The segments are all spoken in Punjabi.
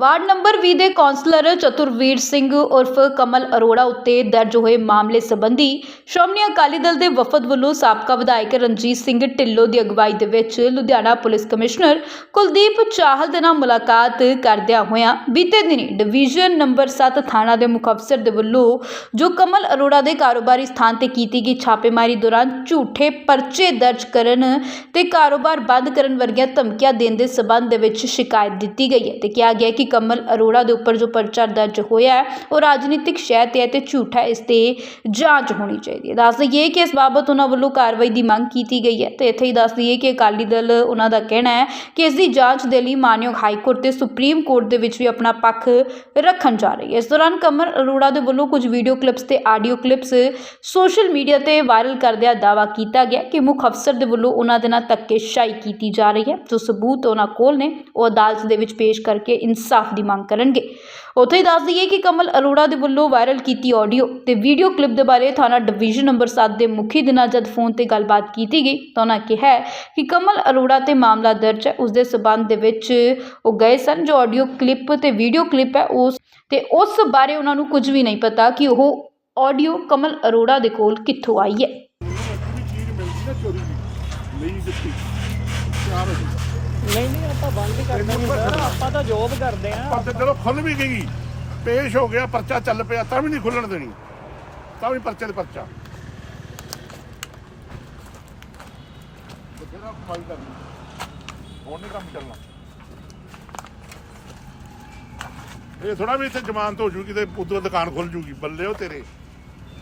ਵਾਰਡ ਨੰਬਰ 20 ਦੇ ਕੌਂਸਲਰ ਚਤੁਰਵੀਰ ਸਿੰਘ ਉਰਫ ਕਮਲ ਅਰੋੜਾ ਉੱਤੇ ਦਰਜ ਹੋਏ ਮਾਮਲੇ ਸੰਬੰਧੀ ਸ਼੍ਰੋਮਣੀ ਅਕਾਲੀ ਦਲ ਦੇ ਵਫਦ ਵੱਲੋਂ ਸਾਬਕਾ ਵਿਧਾਇਕ ਰਣਜੀਤ ਸਿੰਘ ਢਿੱਲੋਂ ਦੀ ਅਗਵਾਈ ਦੇ ਵਿੱਚ ਲੁਧਿਆਣਾ ਪੁਲਿਸ ਕਮਿਸ਼ਨਰ ਕੁਲਦੀਪ ਚਾਹਲ ਦੇ ਨਾਲ ਮੁਲਾਕਾਤ ਕਰਦਿਆਂ ਹੋਇਆਂ ਬੀਤੇ ਦਿਨੀ ਡਿਵੀਜ਼ਨ ਨੰਬਰ 7 ਥਾਣਾ ਦੇ ਮੁਖ ਅਫਸਰ ਦੇ ਵੱਲੋਂ ਜੋ ਕਮਲ ਅਰੋੜਾ ਦੇ ਕਾਰੋਬਾਰੀ ਸਥਾਨ ਤੇ ਕੀਤੀ ਗਈ ਛਾਪੇਮਾਰੀ ਦੌਰਾਨ ਝੂਠੇ ਪਰਚੇ ਦਰਜ ਕਰਨ ਤੇ ਕਾਰੋਬਾਰ ਬੰਦ ਕਰਨ ਵਰਗੀਆਂ ਧਮਕੀਆਂ ਦੇਣ ਦੇ ਸਬੰਧ ਦੇ ਵਿੱਚ ਸ਼ਿਕਾਇਤ ਦਿੱਤੀ ਗਈ ਹੈ ਤੇ ਕਿਹਾ ਗਿਆ ਕਿ ਕਮਲ ਅਰੋੜਾ ਦੇ ਉੱਪਰ ਜੋ ਪਰਚਾ ਦਰਜ ਹੋਇਆ ਹੈ, ਉਹ ਰਾਜਨੀਤਿਕ ਸ਼ੈ ਤੇ ਹੈ ਤੇ ਹੈ, ਇਸ ਤੇ ਜਾਂਚ ਹੋਣੀ ਚਾਹੀਦੀ ਹੈ। ਦੱਸ ਦਈਏ ਕਿ ਇਸ ਬਾਬਤ ਉਹਨਾਂ ਵੱਲੋਂ ਕਾਰਵਾਈ ਦੀ ਮੰਗ ਕੀਤੀ ਗਈ ਹੈ। ਤੇ ਇੱਥੇ ਹੀ ਦੱਸ ਦਈਏ ਕਿ ਅਕਾਲੀ ਦਲ ਉਹਨਾਂ ਦਾ ਕਹਿਣਾ ਹੈ ਕਿ ਇਸ ਦੀ ਜਾਂਚ ਦੇ ਲਈ ਮਾਨਯੋਗ ਹਾਈ ਕੋਰਟ ਤੇ ਸੁਪਰੀਮ ਕੋਰਟ ਦੇ ਵਿੱਚ ਵੀ ਆਪਣਾ ਪੱਖ ਰੱਖਣ ਜਾ ਰਹੀ ਹੈ। ਇਸ ਦੌਰਾਨ ਕਮਲ ਅਰੋੜਾ ਦੇ ਵੱਲੋਂ ਕੁਝ ਵੀਡੀਓ ਕਲਿੱਪਸ ਤੇ ਆਡੀਓ ਕਲਿੱਪਸ ਸੋਸ਼ਲ ਮੀਡੀਆ ਤੇ ਵਾਇਰਲ ਕਰਦਿਆਂ ਦਾਅਵਾ ਕੀਤਾ ਗਿਆ ਕਿ ਮੁੱਖ ਅਫਸਰ ਦੇ ਵੱਲੋਂ ਉਹਨਾਂ ਦੇ ਨਾਲ ਧੱਕੇਸ਼ਾਹੀ ਕੀਤੀ ਜਾ ਰਹੀ ਹੈ। ਜੋ ਸਬੂਤ ਉਹਨਾਂ ਕੋਲ ਨੇ, ਉਹ ਅਦਾਲਤ ਦੇ ਵਿੱਚ ਪੇਸ਼ ਕਰਕੇ ਇਨਸਾਫ ਦੀ ਮੰਗ ਕਰਨਗੇ। ਉੱਥੇ ਹੀ ਦੱਸ ਦਈਏ ਕਿ ਕਮਲ ਅਰੋੜਾ ਦੇ ਵੱਲੋਂ ਵਾਇਰਲ ਕੀਤੀ ਆਡੀਓ ਤੇ ਵੀਡੀਓ ਕਲਿੱਪ ਦੇ ਬਾਰੇ ਥਾਣਾ ਡਿਵੀਜ਼ਨ ਨੰਬਰ 7 ਦੇ ਮੁਖੀ ਦੇ ਨਾਲ ਜਦ ਫੋਨ ਤੇ ਗੱਲਬਾਤ ਕੀਤੀ ਗਈ ਤਾਂ ਉਹਨਾਂ ਕਿਹਾ ਕਿ ਕਮਲ ਅਰੋੜਾ ਤੇ ਮਾਮਲਾ ਦਰਜ ਹੈ। ਉਸ ਦੇ ਸਬੰਧ ਦੇ ਵਿੱਚ ਉਹ ਗਏ ਸਨ। ਜੋ ਆਡੀਓ ਕਲਿੱਪ ਤੇ ਵੀਡੀਓ ਕਲਿੱਪ ਹੈ, ਉਸ ਤੇ ਉਸ ਬਾਰੇ ਉਹਨਾਂ ਨੂੰ ਕੁਝ ਵੀ ਨਹੀਂ ਪਤਾ ਕਿ ਉਹ ਆਡੀਓ ਕਮਲ ਅਰੋੜਾ ਦੇ ਕੋਲ ਕਿੱਥੋਂ ਆਈ ਹੈ। ਨਹੀਂ ਨਹੀਂ, ਆਪਾਂ ਬੰਦ ਹੀ ਕਰਦੇ ਨਹੀਂ ਸਰ ਆਪਾਂ ਤਾਂ ਜੋਬ ਕਰਦੇ ਆ ਪਰ ਚਲੋ ਖੁੱਲ ਵੀ ਗਈ। ਪੇਸ਼ ਹੋ ਗਿਆ, ਪਰਚਾ ਚੱਲ ਪਿਆ, ਤਾਂ ਵੀ ਨਹੀਂ ਖੁੱਲਣ ਦੇਣੀ। ਤਾਂ ਵੀ ਪਰਚੇ ਦੇ ਪਰਚਾ। ਬਥੇਰਾ ਕਮਾਈ ਕਰਨੀ। ਹੁਣ ਨਹੀਂ ਕੰਮ ਚੱਲਣਾ। ਇਹ ਥੋੜਾ ਵੀ ਇੱਥੇ ਜ਼ਮਾਨਤ ਹੋ ਜੂਗੀ ਤੇ ਉਦੋਂ ਦੁਕਾਨ ਖੁੱਲ ਜੂਗੀ। ਬੱਲੇ ਉਹ ਤੇਰੇ।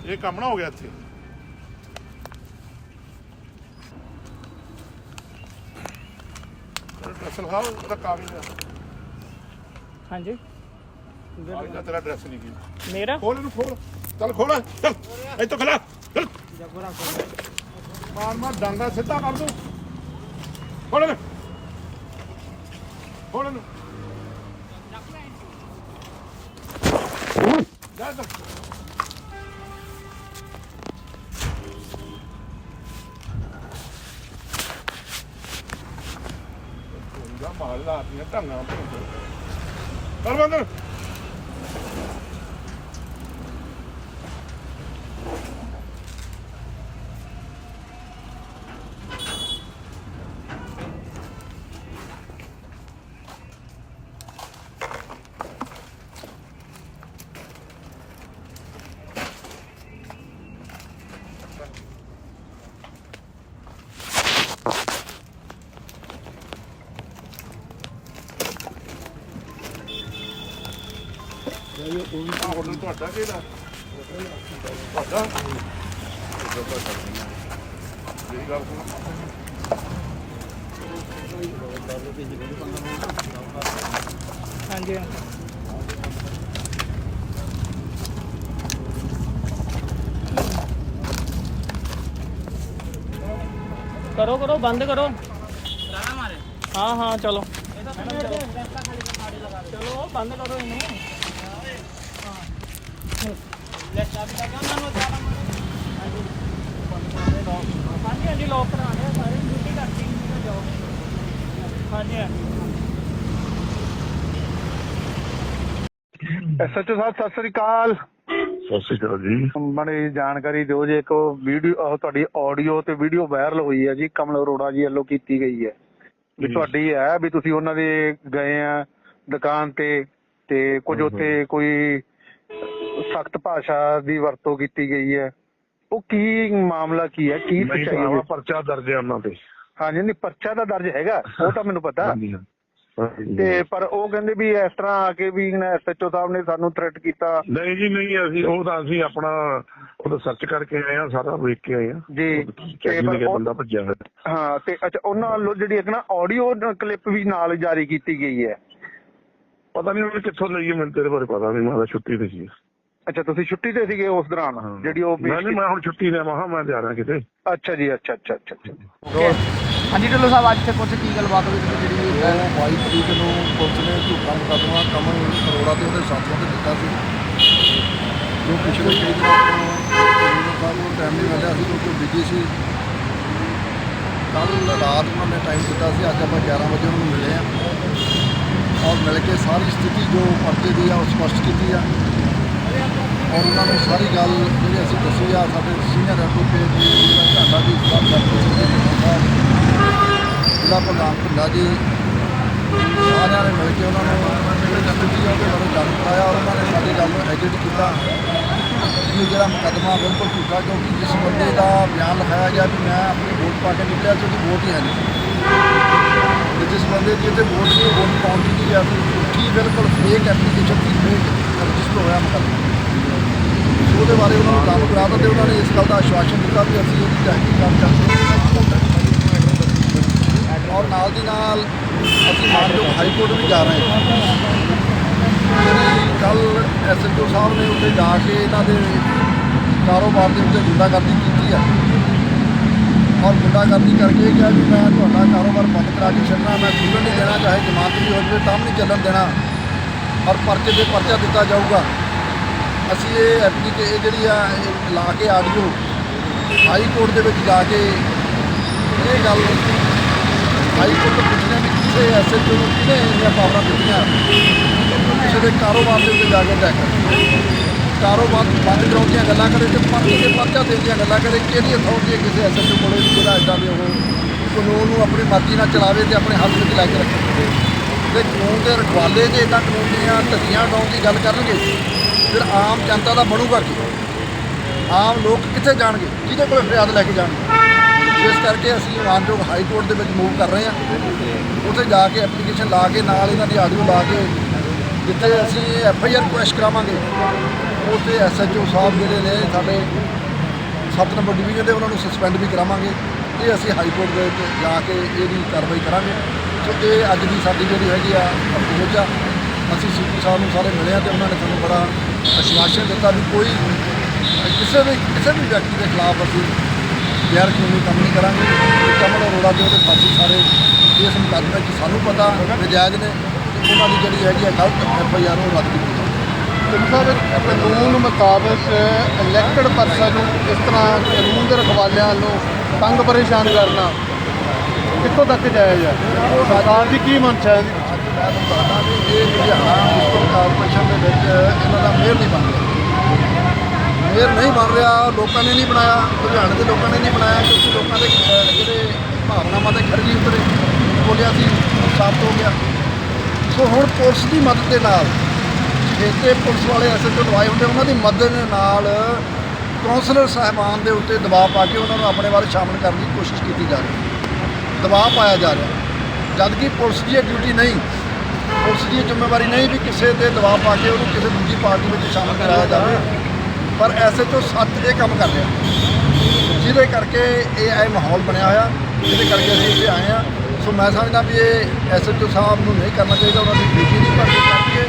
ਇਹ ਕੰਮ ਨਾ ਹੋ ਗਿਆ ਇੱਥੇ। ਲਗਾਓ ਉਹਦਾ ਕਾਗਜ਼ ਦਾ। ਹਾਂਜੀ। ਕਾਗਜ਼ ਦਾ ਤੇਰਾ ਡਰੈਸ ਨਹੀਂ ਕੀ। ਮੇਰਾ? ਖੋਲ ਇਹਨੂੰ ਖੋਲ। ਚੱਲ ਖੋਲ। ਚੱਲ ਇੱਥੋਂ ਖਲਾ। ਚੱਲ। ਮਾਰ ਮਾਰ ਡਾਂਗਾ ਸਿੱਧਾ ਕਰ ਦੂੰ। ਖੋਲ ਇਹਨੂੰ। ਖੋਲ ਇਹਨੂੰ। ਜਾ ਜਾ ਜਾ ਮਾਰ ਲਾ ਦੀਆਂ ਢੰਗਾਂ ਕਰ ਬੰਦਰ ਆਹ ਹੋਟਲ ਤੁਹਾਡਾ ਕਿਹੜਾ ਤੁਹਾਡਾ ਮੇਰੀ। ਗੱਲ ਸੁਣ ਹਾਂਜੀ ਕਰੋ ਕਰੋ ਬੰਦ ਕਰੋ ਹਾਂ ਹਾਂ ਚਲੋ। ਚਲੋ ਬੰਦ ਕਰੋ ਇਹਨੂੰ ਲੈ ਚਾਬੀ ਤਾਂ ਕਹਿੰਦਾ ਮੈਂ ਜਾਣਾ ਹਾਂਜੀ ਹਾਂਜੀ ਲੋਕ ਕਰਾਣੇ ਆ ਸਾਰੇ ਡਿਊਟੀ ਕਰਤੀ ਨਹੀਂ ਜਾਓ ਹਾਂਜੀ ਹਾਂਜੀ ਐਸਐਚਓ ਸਾਹਿਬ ਸਤਿ ਸ੍ਰੀ ਅਕਾਲ। ਸਤਿ ਸ਼੍ਰੀ ਅਕਾਲ ਜੀ। ਬੜੀ ਜਾਣਕਾਰੀ ਦਿਓ ਜੇ ਇੱਕ ਵੀਡੀਓ ਤੁਹਾਡੀ ਆਡੀਓ ਤੇ ਵੀਡੀਓ ਵਾਇਰਲ ਹੋਈ ਹੈ ਜੀ ਕਮਲ ਅਰੋੜਾ ਜੀ ਵੱਲੋਂ ਕੀਤੀ ਗਈ ਹੈ। ਵੀ। ਤੁਹਾਡੀ ਹੈ ਵੀ ਤੁਸੀਂ ਉਹਨਾਂ ਦੇ ਗਏ ਆ ਦੁਕਾਨ ਤੇ ਤੇ ਕੁਝ ਉੱਥੇ ਕੋਈ ਸਖਤ ਭਾਸ਼ਾ ਦੀ ਵਰਤੋਂ ਕੀਤੀ ਗਈ ਹੈ। ਉਹ ਕੀ ਮਾਮਲਾ ਕੀ ਹੈ? ਕੀ ਨਹੀਂ ਸੱਚਾਈ ਹੈ? ਪਰਚਾ ਦਰਜ ਹੈ ਉਹਨਾਂ ਤੇ। ਹਾਂਜੀ ਨਹੀਂ ਪਰਚਾ ਦਾ ਦਰਜ ਹੈਗਾ। ਉਹ ਤਾਂ ਮੈਨੂੰ ਪਤਾ। ਹਾਂਜੀ ਹਾਂ। ਹਾਂਜੀ। ਤੇ ਪਰ ਉਹ ਕਹਿੰਦੇ ਵੀ ਇਸ ਤਰ੍ਹਾਂ ਆ ਕੇ ਵੀ ਐਸਐਚਓ ਸਾਹਿਬ ਨੇ ਸਾਨੂੰ ਥ੍ਰੈਟ ਕੀਤਾ। ਨਹੀਂ ਜੀ ਨਹੀਂ ਅਸੀਂ ਉਹ ਤਾਂ ਅਸੀਂ ਆਪਣਾ ਉਹਦਾ ਸਰਚ ਕਰਕੇ ਆਏ ਆ ਸਾਰਾ ਵੇਖ ਕੇ ਆਏ ਆ ਜੀ ਤੇ ਪਰ ਉਹ- ਬੰਦਾ ਭੱਜਿਆ ਹੋਇਆ ਹਾਂ ਤੇ ਅੱਛਾ ਉਹਨਾਂ ਵੱਲੋਂ ਜਿਹੜੀ ਇੱਕ ਨਾ ਆਡੀਓ ਕਲਿੱਪ ਵੀ ਨਾਲ ਜਾਰੀ ਕੀਤੀ ਗਈ ਹੈ। ਪਤਾ ਨਹੀਂ ਉਹਨੇ ਕਿੱਥੋਂ ਲਈ ਹੈ, ਮੈਨੂੰ ਤੇਰੇ ਬਾਰੇ ਪਤਾ ਨਹੀਂ ਮੈਂ ਤਾਂ ਛੁੱਟੀ ਤੇ ਸੀ। ਅੱਛਾ ਤੁਸੀਂ ਛੁੱਟੀ ਤੇ ਸੀਗੇ ਉਸ ਦੌਰਾਨ ਜਿਹੜੀ ਉਹ ਮੈਂ ਨਹੀਂ ਮੈਂ ਹੁਣ ਛੁੱਟੀ ਤੇ ਮਹਾ ਮੈਂ ਜਾ ਰਿਹਾ ਕਿਤੇ। ਅੱਛਾ ਜੀ ਅੱਛਾ ਅੱਛਾ ਅੱਛਾ ਅੱਛਾ। ਹਾਂਜੀ ਢਿੱਲੋਂ ਸਾਹਿਬ ਅੱਜ ਤੇ ਕੁਝ ਕੀ ਗੱਲਬਾਤ ਹੋਈ ਸੀ ਜਿਹੜੀ ਉਹ 22 ਤਰੀਕ ਨੂੰ ਪੁਲਿਸ ਨੇ ਝੂਠਾ ਮੁਕੱਦਮਾ ਕਮਲ ਅਰੋੜਾ ਤੇ ਉਹਦੇ ਸਾਥੀਆਂ ਤੇ ਦਿੱਤਾ ਸੀ। ਜੋ ਪਿਛਲੇ ਕਈ ਦਿਨਾਂ ਤੋਂ ਕੱਲ ਉਹ ਟਾਈਮ ਨਹੀਂ ਮਿਲਿਆ ਸੀ ਕਿਉਂਕਿ ਬਿਜ਼ੀ ਸੀ। ਕੱਲ ਰਾਤ ਨੇ ਟਾਈਮ ਦਿੱਤਾ ਸੀ ਅੱਜ ਆਪਾਂ 11 ਵਜੇ ਉਹਨਾਂ ਨੂੰ ਮਿਲੇ ਆ। ਔਰ ਮਿਲ ਕੇ ਸਾਰੀ ਸਥਿਤੀ ਜੋ ਪਰਚੇ ਦੀ ਆ ਉਹ ਸਪਸ਼ਟ ਕੀਤੀ ਆ। ਔਰ ਉਹਨਾਂ ਨੂੰ ਸਾਰੀ ਗੱਲ ਜਿਹੜੀ ਅਸੀਂ ਦੱਸੀ ਆ, ਸਾਡੇ ਸੀਨੀਅਰ ਐਡਵੋਕੇਟ ਜਿਹੜਾ ਢਾਡਾ ਜੀ ਸਲਾਹ ਕਰਦੇ ਜ਼ਿਲ੍ਹਾ ਪ੍ਰਧਾਨ ਭੁੱਲਾ ਜੀ, ਸਾਰਿਆਂ ਨੇ ਮਿਲ ਕੇ ਉਹਨਾਂ ਨੂੰ ਜਿਹੜੀ ਸਥਿਤੀ ਆ ਉਹਦੇ ਬਾਰੇ ਜਾਣੂ ਕਰਾਇਆ ਔਰ ਉਹਨਾਂ ਨੇ ਸਾਡੀ ਗੱਲ ਨੂੰ ਐਡਿਟ ਕੀਤਾ। ਇਹ ਜਿਹੜਾ ਮੁਕੱਦਮਾ ਬਿਲਕੁਲ ਝੂਠਾ ਕਿਉਂਕਿ ਜਿਸ ਬੰਦੇ ਦਾ ਬਿਆਨ ਲਿਖਾਇਆ ਗਿਆ ਵੀ ਮੈਂ ਆਪਣੀ ਵੋਟ ਪਾ ਕੇ ਨਿਕਲਿਆ ਸੀ ਉਹਦੀ ਵੋਟ ਹੀ ਹੈ ਨਹੀਂ। ਤੇ ਜਿਸ ਬੰਦੇ ਦੀ ਇੱਥੇ ਵੋਟ ਸੀ, ਉਹ ਵੋਟ ਪਾਉਂਦੀ ਨਹੀਂ ਗਿਆ ਸੀ ਬਿਲਕੁਲ ਫੇਕ ਐਪਲੀਕੇਸ਼ਨ ਸੀ ਫੇਕ ਰਜਿਸਟਰ ਹੋਇਆ ਮੁਕੱਦਮਾ ਉਹਦੇ ਬਾਰੇ ਉਹਨਾਂ ਨੂੰ ਜਾਣੂ ਕਰਾ ਤੇ ਉਹਨਾਂ ਨੇ ਇਸ ਗੱਲ ਦਾ ਆਸ਼ਵਾਸਨ ਦਿੱਤਾ ਕਿ ਅਸੀਂ ਇਹਦੀ ਕੰਮ ਕਰਾਂਗੇ ਔਰ ਨਾਲ ਦੀ ਨਾਲ ਅਸੀਂ ਮਾਨਯੋਗ ਹਾਈ ਕੋਰਟ ਵੀ ਜਾ ਰਹੇ ਹਾਂ। ਕੱਲ ਐਸਐਚਓ ਸਾਹਿਬ ਨੇ ਉੱਥੇ ਜਾ ਕੇ ਇਹਨਾਂ ਦੇ ਕਾਰੋਬਾਰ ਦੇ ਉੱਤੇ ਗੁੰਡਾਗਰਦੀ ਕੀਤੀ ਆ। ਔਰ ਗੁੰਡਾਗਰਦੀ ਕਰਕੇ ਇਹ ਕਿਹਾ ਵੀ ਮੈਂ ਤੁਹਾਡਾ ਕਾਰੋਬਾਰ ਬੰਦ ਕਰਾ ਕੇ ਛੱਡਣਾ, ਮੈਂ ਖੁੱਲ੍ਹਣ ਨਹੀਂ ਦੇਣਾ, ਚਾਹੇ ਜਮਾਨਤ ਵੀ ਹੋ ਜਾਵੇ ਤਾਂ ਵੀ ਨਹੀਂ ਚੱਲਣ ਦੇਣਾ। ਔਰ ਪਰਚੇ ਤੇ ਪਰਚਾ ਦਿੱਤਾ ਜਾਊਗਾ। ਅਸੀਂ ਇਹ ਐਪਲੀਕੇ ਇਹ ਜਿਹੜੀ ਆ, ਇਹ ਲਾ ਕੇ ਆਡੀਓ ਹਾਈ ਕੋਰਟ ਦੇ ਵਿੱਚ ਜਾ ਕੇ ਇਹ ਗੱਲ ਹਾਈ ਕੋਰਟ ਤੋਂ ਪੁੱਛਣਾ ਵੀ ਕਿਸੇ ਐਸਐਚਓ ਨੂੰ ਕਿਹਨੇ ਇੰਨੀਆਂ ਪਾਵਰਾਂ ਦਿੱਤੀਆਂ। ਕਿਸੇ ਦੇ ਕਾਰੋਬਾਰ ਦੇ ਉੱਤੇ ਜਾ ਕੇ ਅਟੈਕ ਕਾਰੋਬਾਰ ਬੰਦ ਕਰਾਉਣ ਦੀਆਂ ਗੱਲਾਂ ਕਰੇ ਤੇ ਪਰਚੇ ਤੇ ਪਰਚਾ ਦੇਣ ਦੀਆਂ ਗੱਲਾਂ ਕਰੇ, ਕਿਹੜੀ ਅਥਾਰਟੀ ਹੈ ਕਿਸੇ ਐਸਐਚਓ ਕੋਲੇ ਵੀ ਜਿਹੜਾ ਇਦਾਂ ਦੇ ਉਹ ਕਾਨੂੰਨ ਨੂੰ ਆਪਣੀ ਮਰਜ਼ੀ ਨਾਲ ਚਲਾਵੇ ਤੇ ਆਪਣੇ ਹੱਥ ਵਿੱਚ ਲੈ ਕੇ ਰੱਖੇ। ਤੇ ਕਾਨੂੰਨ ਦੇ ਰਖਵਾਲੇ ਜੇ ਇਦਾਂ ਕਾਨੂੰਨ ਦੀਆਂ ਧੱਜੀਆਂ ਡਾਉਣ ਦੀ ਗੱਲ ਕਰਨਗੇ ਫਿਰ ਆਮ ਜਨਤਾ ਦਾ ਬਣੂਗਾ ਕੀ? ਆਮ ਲੋਕ ਕਿੱਥੇ ਜਾਣਗੇ? ਕਿਹਦੇ ਕੋਲ ਫਰਿਆਦ ਲੈ ਕੇ ਜਾਣਗੇ। ਇਸ ਕਰਕੇ ਅਸੀਂ ਮਾਨਯੋਗ ਹਾਈ ਕੋਰਟ ਦੇ ਵਿੱਚ ਮੂਵ ਕਰ ਰਹੇ ਹਾਂ। ਉੱਥੇ ਜਾ ਕੇ ਐਪਲੀਕੇਸ਼ਨ ਲਾ ਕੇ, ਨਾਲ ਇਹਨਾਂ ਦੀ ਆਡੀਓ ਲਾ ਕੇ, ਜਿੱਥੇ ਅਸੀਂ ਐਫ ਆਈ ਆਰ ਰਿਕੁਐਸਟ ਕਰਾਵਾਂਗੇ, ਉੱਥੇ ਐਸ ਐਚ ਓ ਸਾਹਿਬ ਜਿਹੜੇ ਨੇ ਸਾਡੇ 7 ਨੰਬਰ ਡਿਵੀਜ਼ਨ ਦੇ, ਉਹਨਾਂ ਨੂੰ ਸਸਪੈਂਡ ਵੀ ਕਰਾਵਾਂਗੇ। ਇਹ ਅਸੀਂ ਹਾਈ ਕੋਰਟ ਦੇ ਵਿੱਚ ਜਾ ਕੇ ਇਹਦੀ ਕਾਰਵਾਈ ਕਰਾਂਗੇ। ਸੋ ਇਹ ਅੱਜ ਦੀ ਸਾਡੀ ਜਿਹੜੀ ਹੈਗੀ ਆ ਅਪਰੋਚ ਆ। ਅਸੀਂ ਸੀਪੀ ਸਾਹਿਬ ਨੂੰ ਸਾਰੇ ਮਿਲੇ ਆ ਤੇ ਉਹਨਾਂ ਨੇ ਸਾਨੂੰ ਬੜਾ ਆਸ਼ਵਾਸਨ ਦਿੱਤਾ ਵੀ ਕੋਈ ਕਿਸੇ ਵੀ ਕਿਸੇ ਵੀ ਵਿਅਕਤੀ ਦੇ ਖਿਲਾਫ ਅਸੀਂ ਗੈਰ ਕਾਨੂੰਨੀ ਕੰਮ ਨਹੀਂ ਕਰਾਂਗੇ। ਕਮਲ ਅਰੋੜਾ ਦੇ ਉਹਦੇ ਸਾਥੀ ਸਾਰੇ ਇਸ ਮੁਕੱਦਮੇ 'ਚ ਸਾਨੂੰ ਪਤਾ ਨਜਾਇਜ਼ ਨੇ ਤੇ ਉਹਨਾਂ ਦੀ ਜਿਹੜੀ ਹੈਗੀ ਆ ਗਲਤ ਐਫ ਆਈ ਆਰ ਉਹ ਰੱਦ ਕੀਤੀ ਸਾਹਿਬ ਕਾਨੂੰਨ ਮੁਤਾਬਕ ਇਲੈਕਟਡ ਪਰਸਨ ਨੂੰ ਇਸ ਤਰ੍ਹਾਂ ਕਾਨੂੰਨ ਦੇ ਰਖਵਾਲਿਆਂ ਨੂੰ ਤੰਗ ਪਰੇਸ਼ਾਨ ਕਰਨਾ ਕਿੱਥੋਂ ਤੱਕ ਜਾਇਜ਼ ਹੈ? ਸਰਕਾਰ ਦੀ ਕੀ ਮਨਸ਼ਾ ਹੈ ਇਹ ਲੁਧਿਆਣਾ ਮਿਊਨਿਸਪਲ ਕਾਰਪੋਰੇਸ਼ਨ ਦੇ ਵਿੱਚ ਇਹਨਾਂ ਦਾ ਮੇਅਰ ਨਹੀਂ ਬਣ ਰਿਹਾ। ਮੇਅਰ ਨਹੀਂ ਬਣ ਰਿਹਾ, ਲੋਕਾਂ ਨੇ ਨਹੀਂ ਬਣਾਇਆ, ਲੁਧਿਆਣੇ ਦੇ ਲੋਕਾਂ ਨੇ ਨਹੀਂ ਬਣਾਇਆ, ਕਿਉਂਕਿ ਲੋਕਾਂ ਦੇ ਜਿਹੜੇ ਭਾਵਨਾਵਾਂ ਦੇ ਖਰਜੀ ਉਤਰੇ ਬੋਲਿਆ ਸੀ ਸਾਬਤ ਹੋ ਗਿਆ। ਸੋ ਹੁਣ ਪੁਲਿਸ ਦੀ ਮਦਦ ਦੇ ਨਾਲ ਜਿੱਥੇ ਪੁਲਿਸ ਵਾਲੇ ਐਸਐਚਓ ਲਵਾਏ ਹੁੰਦੇ ਉਹਨਾਂ ਦੀ ਮਦਦ ਦੇ ਨਾਲ ਕੌਂਸਲਰ ਸਾਹਿਬਾਨ ਦੇ ਉੱਤੇ ਦਬਾਅ ਪਾ ਕੇ ਉਹਨਾਂ ਨੂੰ ਆਪਣੇ ਵੱਲ ਸ਼ਾਮਲ ਕਰਨ ਦੀ ਕੋਸ਼ਿਸ਼ ਕੀਤੀ ਜਾ ਰਹੀ ਹੈ। ਦਬਾਅ ਪਾਇਆ ਜਾ ਰਿਹਾ ਜਦਕਿ ਪੁਲਿਸ ਦੀ ਇਹ ਡਿਊਟੀ ਨਹੀਂ ਪੁਲਿਸ ਦੀ ਜ਼ਿੰਮੇਵਾਰੀ ਨਹੀਂ ਵੀ ਕਿਸੇ ਤੇ ਦਬਾਅ ਪਾ ਕੇ ਉਹਨੂੰ ਕਿਸੇ ਦੂਜੀ ਪਾਰਟੀ ਵਿੱਚ ਸ਼ਾਮਲ ਕਰਾਇਆ ਜਾਵੇ ਪਰ ਐਸਐਚਓ ਸੱਤ ਇਹ ਕੰਮ ਕਰ ਰਿਹਾ। ਜਿਹਦੇ ਕਰਕੇ ਇਹ ਇਹ ਮਾਹੌਲ ਬਣਿਆ ਹੋਇਆ ਜਿਹਦੇ ਕਰਕੇ ਅਸੀਂ ਇੱਥੇ ਆਏ ਆ ਸੋ ਮੈਂ ਸਮਝਦਾ ਵੀ ਇਹ ਐਸਐਚਓ ਸਾਹਿਬ ਨੂੰ ਨਹੀਂ ਕਰਨਾ ਚਾਹੀਦਾ ਉਹਨਾਂ ਦੀ ਡਿਊਟੀ ਨਹੀਂ ਪਰ ਕਰਕੇ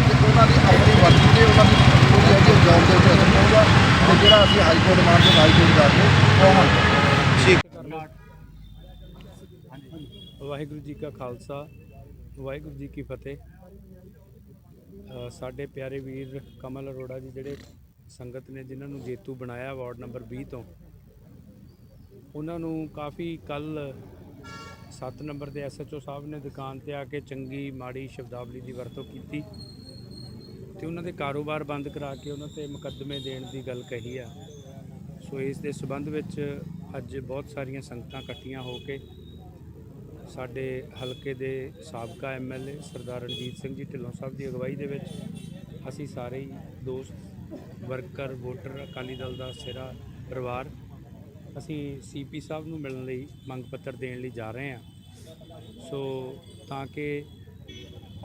ਤੇ ਉਹਨਾਂ ਦੀ ਆਪਣੀ ਮਰਜ਼ੀ ਤੇ ਉਹਨਾਂ ਦੀ ਜਿਹੜੀ ਹੈਗੀ ਜੌਬ ਦੇ ਉੱਤੇ ਅਸਰ ਪਊਗਾ ਤੇ ਜਿਹੜਾ ਅਸੀਂ ਹਾਈ ਕੋਰਟ ਮਾਰ ਕੇ ਹਾਈ ਕੋਰਟ ਜਾ ਕੇ ਉਹ ਹੱਲ ਵਾਹਿਗੁਰੂ ਜੀ ਕਾ ਖਾਲਸਾ। ਵਾਹਿਗੁਰੂ ਜੀ ਕੀ ਫਤਿਹ। ਸਾਡੇ ਪਿਆਰੇ ਵੀਰ ਕਮਲ ਅਰੋੜਾ ਜੀ ਜਿਹੜੇ ਸੰਗਤ ਨੇ ਜਿਨ੍ਹਾਂ ਨੂੰ ਜੇਤੂ ਬਣਾਇਆ ਵਾਰਡ ਨੰਬਰ 20 ਤੋਂ, ਉਹਨਾਂ ਨੂੰ ਕਾਫੀ ਕੱਲ 7 ਨੰਬਰ ਦੇ ਐਸਐਚਓ ਸਾਹਿਬ ਨੇ ਦੁਕਾਨ ਤੇ ਆ ਕੇ ਚੰਗੀ ਮਾੜੀ ਸ਼ਬਦਾਵਲੀ ਦੀ ਵਰਤੋਂ ਕੀਤੀ ਤੇ ਉਹਨਾਂ ਦੇ ਕਾਰੋਬਾਰ ਬੰਦ ਕਰਾ ਕੇ ਉਹਨਾਂ ਤੇ ਮੁਕੱਦਮੇ ਦੇਣ ਦੀ ਗੱਲ ਕਹੀ ਆ। ਸੋ ਇਸ ਦੇ ਸਬੰਧ ਵਿੱਚ ਅੱਜ ਬਹੁਤ ਸਾਰੀਆਂ ਸੰਗਤਾਂ ਇਕੱਠੀਆਂ ਹੋ ਕੇ ਸਾਡੇ ਹਲਕੇ ਦੇ ਸਾਬਕਾ ਐਮਐਲਏ ਸਰਦਾਰ ਰਣਜੀਤ ਸਿੰਘ ਜੀ ਢਿੱਲੋਂ ਸਾਹਿਬ ਦੀ ਅਗਵਾਈ ਦੇ ਵਿੱਚ ਅਸੀਂ ਸਾਰੇ ਹੀ ਦੋਸਤ, ਵਰਕਰ, ਵੋਟਰ, ਅਕਾਲੀ ਦਲ ਦਾ ਸਿਰਾ ਪਰਿਵਾਰ ਅਸੀਂ ਸੀਪੀ ਸਾਹਿਬ ਨੂੰ ਮਿਲਣ ਲਈ ਮੰਗ ਪੱਤਰ ਦੇਣ ਲਈ ਜਾ ਰਹੇ ਹਾਂ। ਸੋ ਤਾਂ ਕਿ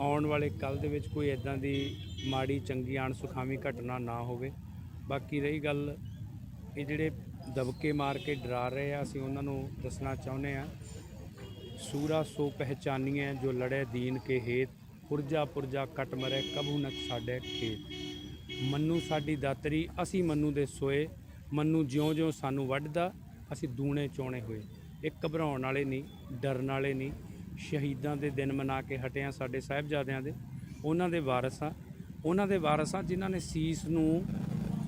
ਆਉਣ ਵਾਲੇ ਕੱਲ ਦੇ ਵਿੱਚ ਕੋਈ ਇਦਾਂ ਦੀ ਮਾੜੀ ਚੰਗੀ ਅਣਸੁਖਾਵੀ ਘਟਨਾ ਨਾ ਹੋਵੇ। ਬਾਕੀ ਰਹੀ ਗੱਲ ਇਹ ਜਿਹੜੇ ਦਬਕੇ ਮਾਰ ਕੇ ਡਰਾ ਰਹੇ ਆ, ਅਸੀਂ ਉਹਨਾਂ ਨੂੰ ਦੱਸਣਾ ਚਾਹੁੰਦੇ ਆ ਸੂਰਾ ਸੋ ਪਹਿਚਾਨੀਐ ਜੋ ਲੜੇ ਦੀਨ ਕੇ ਹੇਤ, ਪੁਰਜਾ ਪੁਰਜਾ ਕਟ ਮਰੇ ਕਬੂ ਨ ਸਾਡੇ ਖੇਤ। ਮੰਨੂ ਸਾਡੀ ਦਾਤਰੀ, ਅਸੀਂ ਮੰਨੂ ਦੇ ਸੋਏ। ਮੰਨੂ ਜਿਉਂ-ਜਿਉਂ ਸਾਨੂੰ ਵੱਢਦਾ, ਅਸੀਂ ਦੂਣੇ ਚੋਣੇ ਹੋਏ। ਇਹ ਘਬਰਾਉਣ ਵਾਲੇ ਨਹੀਂ ਡਰਨ ਵਾਲੇ ਨਹੀਂ ਸ਼ਹੀਦਾਂ ਦੇ ਦਿਨ ਮਨਾ ਕੇ ਹਟਿਆ ਸਾਡੇ ਸਾਹਿਬਜ਼ਾਦਿਆਂ ਦੇ। ਉਹਨਾਂ ਦੇ ਵਾਰਸ ਆ ਉਹਨਾਂ ਦੇ ਵਾਰਸ ਆ ਜਿਨ੍ਹਾਂ ਨੇ ਸੀਸ ਨੂੰ,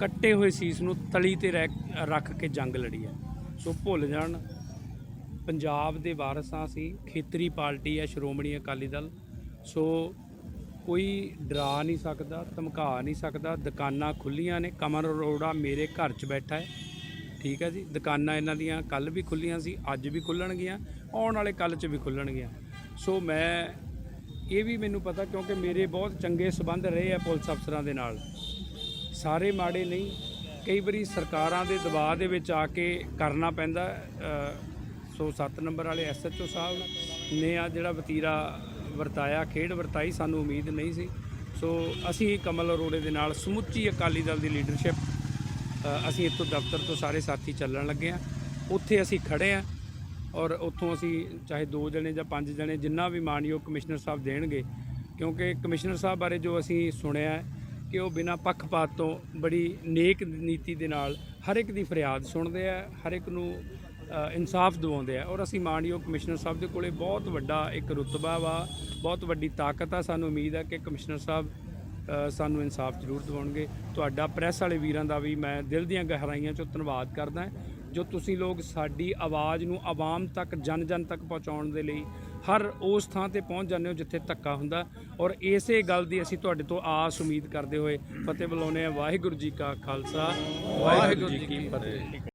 ਕੱਟੇ ਹੋਏ ਸੀਸ ਨੂੰ ਤਲੀ ਤੇ ਰਹਿ- ਰੱਖ ਕੇ ਜੰਗ ਲੜੀ ਹੈ। ਸੋ ਭੁੱਲ ਜਾਣ ਪੰਜਾਬ ਦੇ ਵਾਰਸਾਂ ਅਸੀਂ, ਖੇਤਰੀ ਪਾਰਟੀ ਹੈ ਸ਼੍ਰੋਮਣੀ ਅਕਾਲੀ ਦਲ। ਸੋ ਕੋਈ ਡਰਾ ਨਹੀਂ ਸਕਦਾ, ਧਮਕਾ ਨਹੀਂ ਸਕਦਾ, ਦੁਕਾਨਾਂ ਖੁੱਲੀਆਂ ਨੇ, ਕਮਰ ਅਰੋੜਾ ਮੇਰੇ ਘਰ 'ਚ ਬੈਠਾ ਹੈ। ਠੀਕ ਹੈ ਜੀ, ਦੁਕਾਨਾਂ ਇਹਨਾਂ ਦੀਆਂ ਕੱਲ ਵੀ ਖੁੱਲੀਆਂ ਸੀ, ਅੱਜ ਵੀ ਖੁੱਲਣਗੀਆਂ ਆਉਣ ਵਾਲੇ ਕੱਲ 'ਚ ਵੀ ਖੁੱਲਣਗੀਆਂ ਸੋ ਮੈਂ ਇਹ ਵੀ ਮੈਨੂੰ ਪਤਾ ਕਿਉਂਕਿ ਮੇਰੇ ਬਹੁਤ ਚੰਗੇ ਸਬੰਧ ਰਹੇ ਆ ਪੁਲਿਸ ਅਫਸਰਾਂ ਦੇ ਨਾਲ। ਸਾਰੇ ਮਾੜੇ ਨਹੀਂ, ਕਈ ਵਾਰੀ ਸਰਕਾਰਾਂ ਦੇ ਦਬਾਅ ਦੇ ਵਿੱਚ ਆ ਕੇ ਕਰਨਾ ਪੈਂਦਾ ਸੋ 7 ਨੰਬਰ ਵਾਲੇ ਐਸਐਚਓ ਸਾਹਿਬ ਨੇ ਆ ਜਿਹੜਾ ਵਤੀਰਾ ਵਰਤਾਇਆ, ਖੇਡ ਵਰਤਾਈ ਸਾਨੂੰ ਉਮੀਦ ਨਹੀਂ ਸੀ। ਸੋ ਅਸੀਂ ਕਮਲ ਅਰੋੜੇ ਦੇ ਨਾਲ ਸਮੁੱਚੀ ਅਕਾਲੀ ਦਲ ਦੀ ਲੀਡਰਸ਼ਿਪ ਅਸੀਂ ਇੱਥੋਂ ਦਫ਼ਤਰ ਤੋਂ ਸਾਰੇ ਸਾਥੀ ਚੱਲਣ ਲੱਗੇ ਆ ਉੱਥੇ ਅਸੀਂ ਖੜੇ ਆ ਔਰ ਉੱਥੋਂ ਅਸੀਂ ਚਾਹੇ ਦੋ ਜਣੇ ਜਾਂ ਪੰਜ ਜਣੇ ਜਿੰਨਾ ਵੀ ਮਾਨਯੋਗ ਕਮਿਸ਼ਨਰ ਸਾਹਿਬ ਦੇਣਗੇ, ਕਿਉਂਕਿ ਕਮਿਸ਼ਨਰ ਸਾਹਿਬ ਬਾਰੇ ਜੋ ਅਸੀਂ ਸੁਣਿਆ ਹੈ ਕਿ ਉਹ ਬਿਨਾਂ ਪੱਖਪਾਤ ਤੋਂ ਬੜੀ ਨੇਕ ਨੀਤੀ ਦੇ ਨਾਲ ਹਰ ਇੱਕ ਦੀ ਫਰਿਆਦ ਸੁਣਦੇ ਆ, ਹਰ ਇੱਕ ਨੂੰ ਇਨਸਾਫ ਦਿਵਾਉਂਦੇ ਆ। ਔਰ ਅਸੀਂ ਮਾਨਯੋਗ ਕਮਿਸ਼ਨਰ ਸਾਹਿਬ ਦੇ ਕੋਲੇ ਬਹੁਤ ਵੱਡਾ ਇੱਕ ਰੁਤਬਾ ਵਾ, ਬਹੁਤ ਵੱਡੀ ਤਾਕਤ ਆ। ਸਾਨੂੰ ਉਮੀਦ ਆ ਕਿ ਕਮਿਸ਼ਨਰ ਸਾਹਿਬ ਸਾਨੂੰ ਇਨਸਾਫ ਜ਼ਰੂਰ ਦਿਵਾਉਣਗੇ। ਤੁਹਾਡਾ ਪ੍ਰੈਸ ਵਾਲੇ ਵੀਰਾਂ ਦਾ ਵੀ ਮੈਂ ਦਿਲ ਦੀਆਂ ਗਹਿਰਾਈਆਂ ਚੋਂ ਧੰਨਵਾਦ ਕਰਦਾ ਜੋ ਤੁਸੀਂ ਲੋਕ ਸਾਡੀ ਆਵਾਜ਼ ਨੂੰ ਆਵਾਮ ਤੱਕ ਜਨ ਜਨ ਤੱਕ ਪਹੁੰਚਾਉਣ ਦੇ ਲਈ ਹਰ ਉਸ ਥਾਂ ਤੇ ਪਹੁੰਚ ਜਾਂਦੇ ਹੋ ਜਿੱਥੇ ਧੱਕਾ ਹੁੰਦਾ। ਔਰ ਇਸੇ ਗੱਲ ਦੀ ਅਸੀਂ ਤੁਹਾਡੇ ਤੋਂ ਆਸ ਉਮੀਦ ਕਰਦੇ ਹੋਏ ਫਤਿਹ ਬੁਲਾਉਂਦੇ ਹਾਂ। ਵਾਹਿਗੁਰੂ ਜੀ ਕਾ ਖਾਲਸਾ, ਵਾਹਿਗੁਰੂ ਜੀ ਕੀ ਫਤਿਹ।